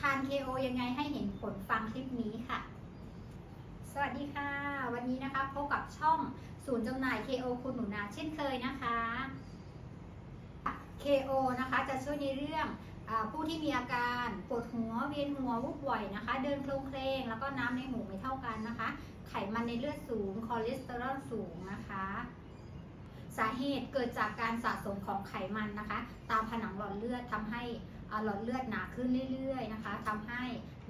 ทาน KO ยังไงให้เห็นผลฟังคลิปนี้ค่ะ สวัสดีค่ะ วันนี้นะคะพบกับช่องศูนย์จำหน่าย KO คุณหนูนาเช่นเคยนะคะ KO นะคะจะช่วยในเรื่องอผู้ที่มีอาการปวดหัวเวียนหัววุบบ่อยนะคะ เดินโคลงเคลงแล้วก็น้ำในหูไม่เท่ากันนะคะ ไขมันในเลือดสูงคอเลสเตอรอลสูงนะคะาเหตุเกิดจากการสะสมของไขมันนะคะ ตามผนังหลอดเลือดทำให้หลอดเลือดหนาขึ้นเรื่อยๆนะคะทำให้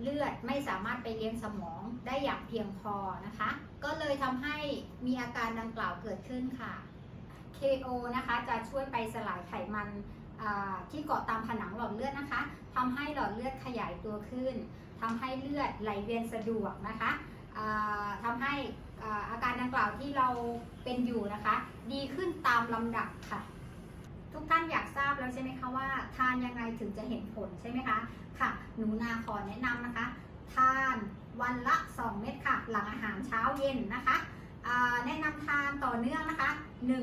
เลือดไม่สามารถไปเลี้ยงสมองได้อย่างเพียงพอนะคะ ก็เลยทำให้มีอาการดังกล่าวเกิดขึ้นค่ะ KO นะคะจะช่วยไปสลายไขมันที่เกาะตามผนังหลอดเลือดนะคะทำให้หลอดเลือดขยายตัวขึ้นทำให้เลือดไหลเวียนสะดวกนะคะ อ่าทำให้อาการดังกล่าวที่เราเป็นอยู่นะคะ ดีขึ้นตามลำดับค่ะ ทุกท่านอยากทราบแล้วใช่ไหมคะว่า ทานยังไงถึงจะเห็นผลใช่ไหมคะค่ะ หนูนาขอแนะนำนะคะ ทานวันละ 2 เม็ดค่ะ หลังอาหารเช้าเย็นนะคะแนะนำทานต่อเนื่องนะคะ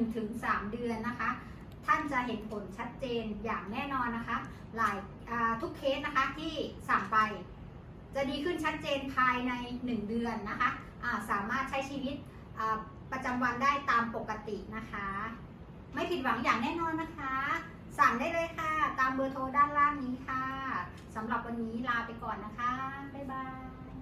1-3 เดือนนะคะ ท่านจะเห็นผลชัดเจนอย่างแน่นอนนะคะ หลายทุกเคสนะคะที่สั่งไป จะดีขึ้นชัดเจนภายใน 1 เดือนนะคะาสามารถใช้ชีวิตประจำวันได้ตามปกตินะคะ ไม่ผิดหวังอย่างแน่นอนนะคะ สั่งได้เลยค่ะ ตามเบอร์โทรด้านล่างนี้ค่ะสำหรับวันนี้ลาไปก่อนนะคะ บ๊ายบาย